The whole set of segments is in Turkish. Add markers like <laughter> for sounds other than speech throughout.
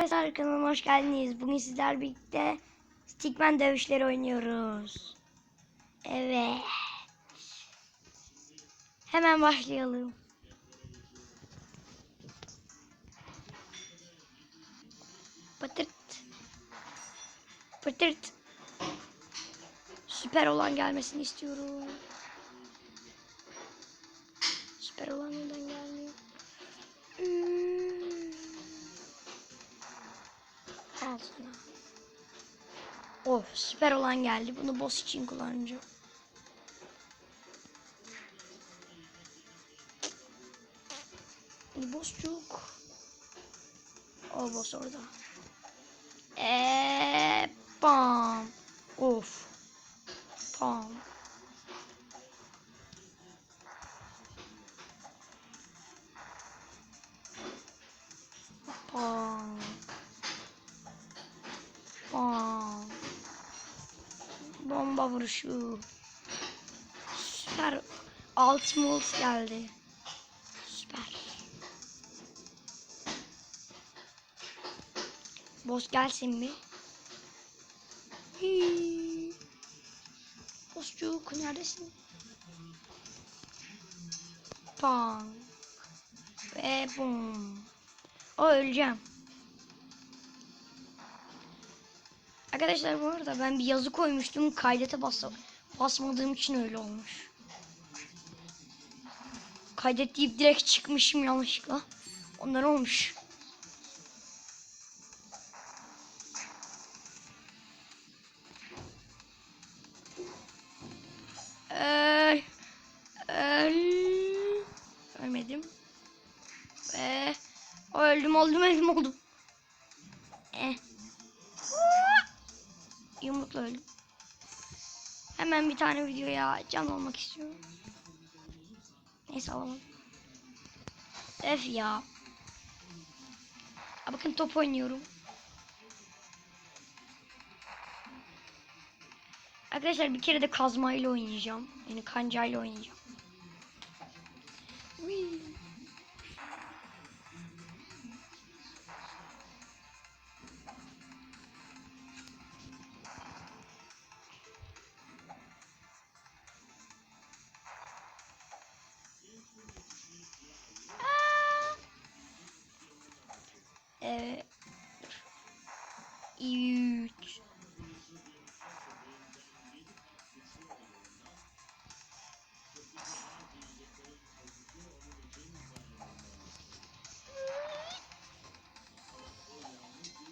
Arkadaşlar kanalıma hoş geldiniz. Bugün sizler birlikte Stickman dövüşleri oynuyoruz. Evet. Hemen başlayalım. Pıtırt. Pıtırt. Süper olan gelmesini istiyorum. Süper olan neden gelmiyor? Al sana. Of süper olan geldi. Bunu boss için kullanacağım. Bossçuk. O boss orada. Eee bam. Of. Bam. Bam. Bomba vuruşu. Süper. Ultimate geldi. Süper. Boss gelsin mi? Hii. Bosscuk neredesin? Bam. Ve bum. O öleceğim. Arkadaşlar bu arada ben bir yazı koymuştum. Kaydete bas basmadığım için öyle olmuş. Kaydet deyip direkt çıkmışım yanlışlıkla. Ondan olmuş. Öl. Öl. Ölmedim. Ve öldüm oldum öldüm oldum. Eh. Yumrukla öldüm. Hemen bir tane videoya can olmak istiyorum. Neyse alamadım. Öf ya. Aa, bakın top oynuyorum. Arkadaşlar bir kere de kazmayla oynayacağım. Yani kancayla oynayacağım. Whee! Evet. Üç.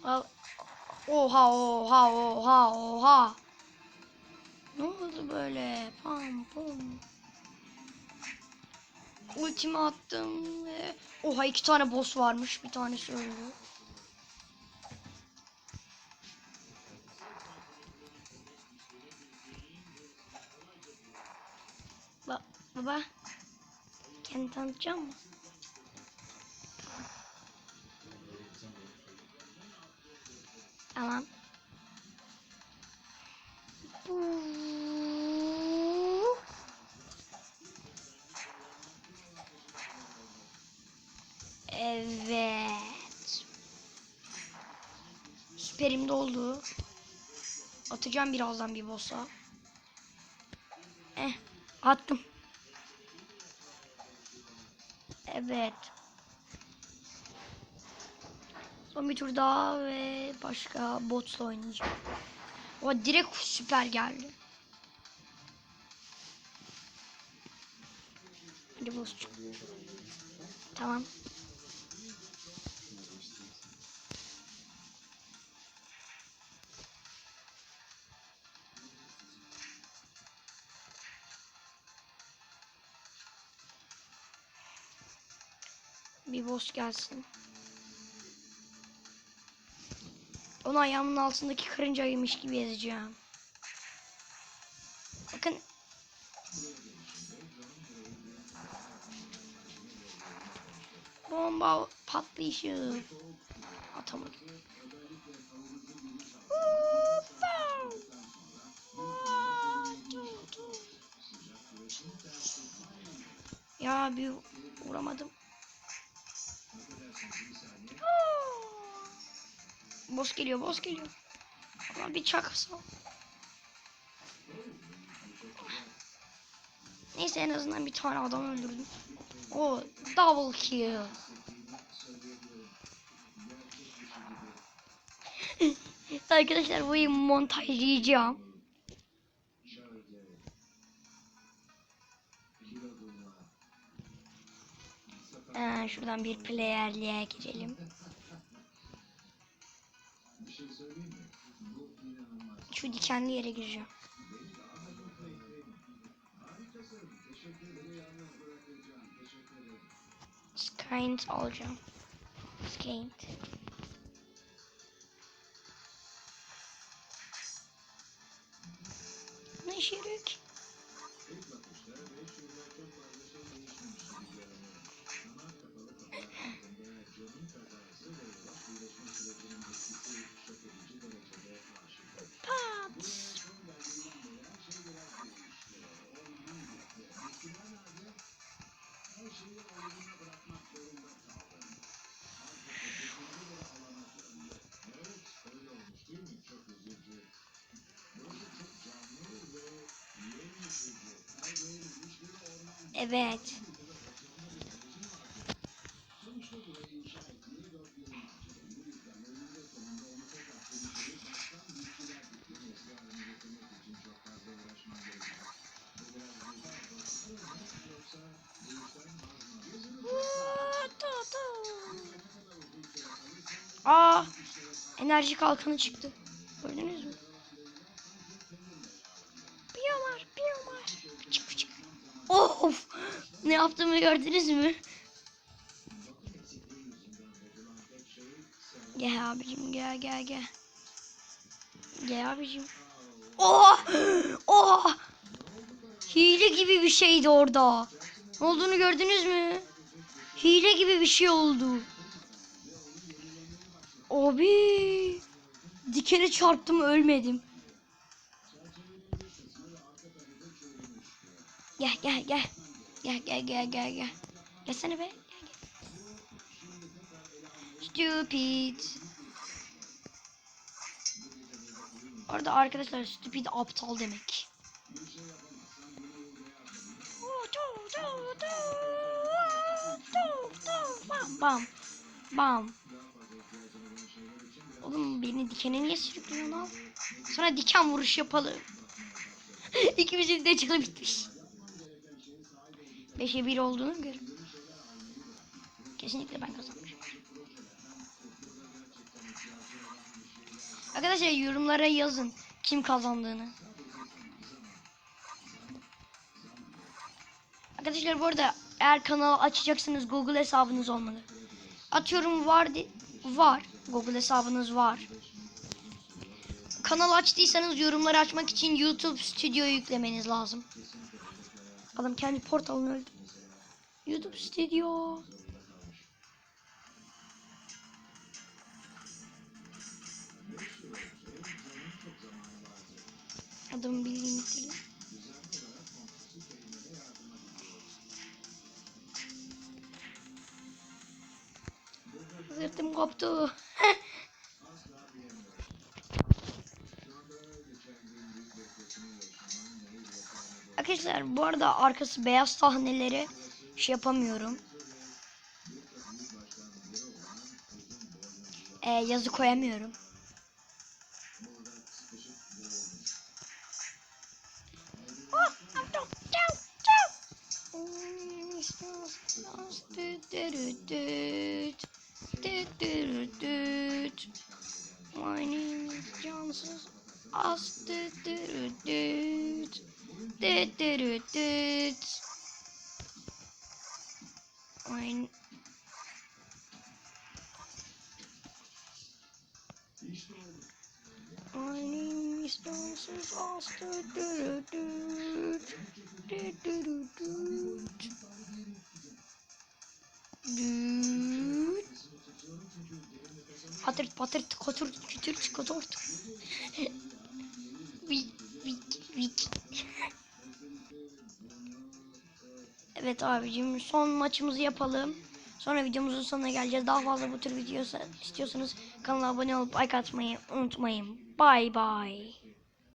Al. Oha oha oha oha. Ne oldu böyle? Pam pum. Ultimi attım ve... Oha iki tane boss varmış. Bir tanesi öldü. Baba. Kendi tanıtacağım mı? Tamam. Bu- Evet. Süperim doldu. Atacağım birazdan bir boss'a. Eh, attım. Evet. Son bir tur daha ve başka botla oynayacağım. O direkt süper geldi. Hadi çık. Tamam. Bir boss gelsin. Onu ayağımın altındaki karıncaymış gibi ezeceğim. Bakın. Bomba patlayışı. Atamadım. Ya bir vuramadım. Boss geliyor, boss geliyor. Ama bir çaksa. Neyse en azından bir tane adam öldürdüm. O double kill. <laughs> Arkadaşlar bu montajlayacağım. Ee, şuradan bir playerliğe girelim. Şu dikenli yere gireceğim. Skynt alacağım. Skynt. Ne işe Evet. Aa, enerji kalkanı çıktı. Yaptığımı gördünüz mü? Gel abicim gel gel gel. Gel abicim. Oh! Oh! Hile gibi bir şeydi orada. Ne olduğunu gördünüz mü? Hile gibi bir şey oldu. Abi. Dikene çarptım ölmedim. Gel gel gel. Gel gel gel gel gel. Gelsene be. Stupid. Orada arkadaşlar stupid aptal demek. Bam bam. Bam. Oğlum beni dikene niye sürüklüyorsun al? Sonra diken vuruş yapalım. <laughs> İkimizin de canı bitmiş. 5'e 1 olduğunu gör. Kesinlikle ben kazanmışım. Arkadaşlar yorumlara yazın kim kazandığını. Arkadaşlar bu arada eğer kanal açacaksınız Google hesabınız olmalı. Atıyorum var var. Google hesabınız var. Kanal açtıysanız yorumları açmak için YouTube Studio yüklemeniz lazım. Adam kendi portalını öldü. YouTube Studio. Adamın bildiğini bitirdim. Sırtım koptu. Arkadaşlar bu arada arkası beyaz sahneleri şey yapamıyorum. Ee, yazı koyamıyorum. Aptal, çav, çav. My name is Johnson. As düt düt düt. Düt düt düt. My My name is Johnson. As düt düt düt. Düt düt düt. Patırt patırt koturt kütürt kotort. <laughs> Vik vik vik. Evet abicim son maçımızı yapalım. Sonra videomuzun sonuna geleceğiz. Daha fazla bu tür video istiyorsanız kanala abone olup like atmayı unutmayın. Bay bay.